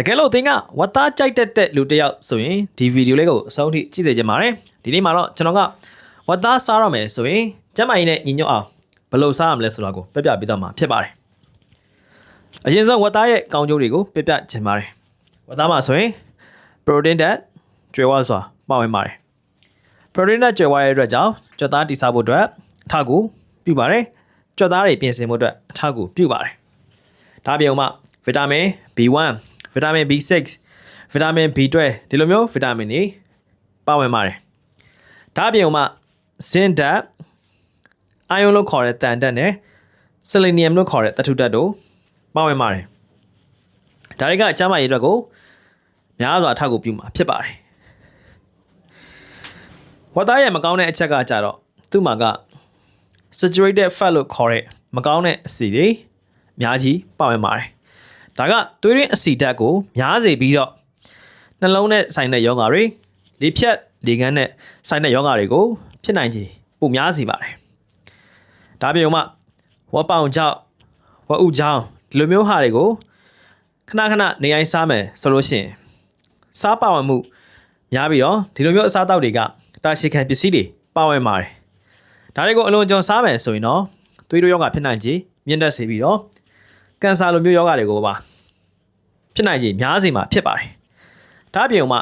တကယ်လို့သင်ကဝတ်သားကြိုက်တတ်တဲ့လူတစ်ယောက်ဆိုရင်ဒီဗီဒီယိုလေးကိုအဆုံးထိကြည့်စေချင်ပါတယ်ဒီနေ့မှာတော့ကျွန်တော်ကဝတ်သားစားရမယ်ဆိုရင်ကျမကြီးနဲ့ညီညွတ်အောင်ဘယ်လိုစားရမလဲဆိုတာကိုပြပြပေးတော့မှာဖြစ်ပါတယ်အရင်ဆုံးဝတ်သားရဲ့ကောင်းကျိုးတွေကိုပြပြချင်ပါတယ်ဝတ်သားမှာဆိုရင် protein ဓာတ်ကျွဲဝါစွာပါဝင်ပါတယ် protein ဓာတ်ကျွဲဝါရဲ့အတွက်ကြောင့်ကြွက်သားတိစားဖို့အတွက်အထောက်အကူပြုပါတယ်ကြွက်သားတွေပြင်ဆင်ဖို့အတွက်အထောက်အကူပြုပါတယ်ဒါပြုံမှဗီတာမင် B1 ဗီတာမင် B6 ဗီတာမင် B12 ဒီလိုမျိုးဗီတာမင်တွေပါဝင်ပါတယ်ဒါပြုံမှဇင်းဓာတ်အာယုံလို့ခေါ်တဲ့တန်ဓာတ်နဲ့ဆယ်လီနီယမ်လို့ခေါ်တဲ့သတ္ထုဓာတ်တို့ပါဝင်ပါတယ်ဒါတွေကအကျမ်းမာရေးအတွက်ကိုများစွာအထောက်အကူပြုမှာဖြစ်ပါတယ်ဝတ်သားရဲ့မကောင်းတဲ့အချက်ကကြတော့သူ့မှာက saturated fat လို့ခေါ်တဲ့မကောင်းတဲ့အဆီတွေအများကြီးပါဝင်ပါတယ် ဒါကသွေးရင်းအဆီဓာတ်ကိုများစေပြီးတော့နှလုံးနဲ့ဆိုင်တဲ့ယောဂါတွေလေဖြတ်လေကန်းနဲ့ဆိုင်တဲ့ယောဂါတွေကိုဖြစ်နိုင်ခြေပိုများစေပါတယ်ဒါပြုံမှဝက်ပေါင်ကြောင့်ဝက်ဥကြောင့်ဒီလိုမျိုးဟာတွေကိုခဏခဏနေအိုင်းစားမယ်ဆိုလို့ရှိရင်စားပါဝင်မှုများပြီးတော့ဒီလိုမျိုးအစားအသောက်တွေကတာရှည်ခံပစ္စည်းတွေပါဝင်ပါတယ်ဒါတွေကိုအလွန်ကြုံစားမယ်ဆိုရင်တော့သွေးတို့ယောဂဖြစ်နိုင်ခြေမြင့်တက်စေပြီးတော့ကင်ဆာလိုမျိုးယောဂတွေကိုပါ ဖြစ်နိုင်ခြေများစေမှာဖြစ်ပါတယ်ဒါအပြင်မှာ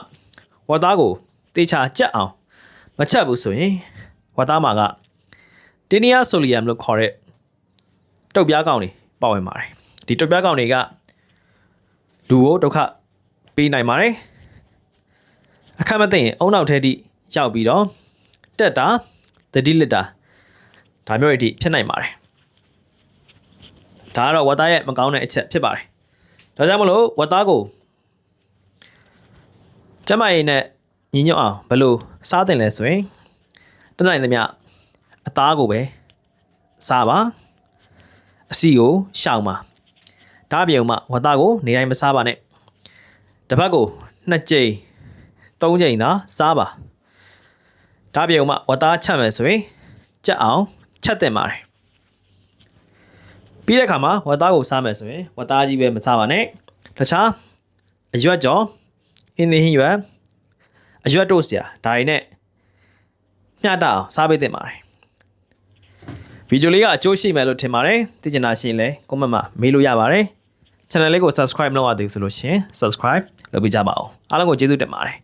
ဝတ်သားကိုတေချာကြက်အောင်မချက်ဘူးဆိုရင်ဝတ်သားမှာကတင်းနီယာဆိုလီယမ်လို့ခေါ်တဲ့တုတ်ပြားကောင်တွေပါဝင်ပါတယ်ဒီတုတ်ပြားကောင်တွေကလူကိုဒုက္ခပေးနိုင်ပါတယ်အခက်မသိရင်အုံနောက်ထဲထိရောက်ပြီးတော့တက်တာသတိလစ်တာဒါမျိုးတွေအထိဖြစ်နိုင်ပါတယ်ဒါကတော့ဝတ်သားရဲ့မကောင်းတဲ့အချက်ဖြစ်ပါတယ် ဒါကြောင့်မလို့ဝတ်သားကိုကျမရင်နဲ့ညီညွတ်အောင်ဘယ်လိုစားတင်လဲဆိုရင်တနိုင်သမျှအသားကိုပဲစားပါအစီကိုရှောင်ပါဒါအပြင်မှာဝတ်သားကိုနေတိုင်းမစားပါနဲ့တစ်ပတ်ကိုနှစ်ကြိမ်သုံးကြိမ်သာစားပါဒါပြုံမှဝတ်သားချက်မယ်ဆိုရင်ကြက်အောင်ချက်တင်ပါတယ် ပြီးတဲ့အခါမှာဝတ်သားကိုစားမယ်ဆိုရင်ဝတ်သားကြီးပဲမစားပါနဲ့တခြားအရွက်ကြော်ဟင်းသီးဟင်းရွက်အရွက်တို့စရာဒါတွေနဲ့မျှတအောင်စားပေးသင့်ပါတယ်ဗီဒီယိုလေးကအကျိုးရှိမယ်လို့ထင်ပါတယ်သိချင်တာရှိရင်လည်း comment မှာမေးလို့ရပါတယ် channel လေးကို subscribe မလုပ်ရသေးဘူးဆိုလို့ရှိရင် subscribe လုပ်ပေးကြပါဦးအားလုံးကိုကျေးဇူးတင်ပါတယ်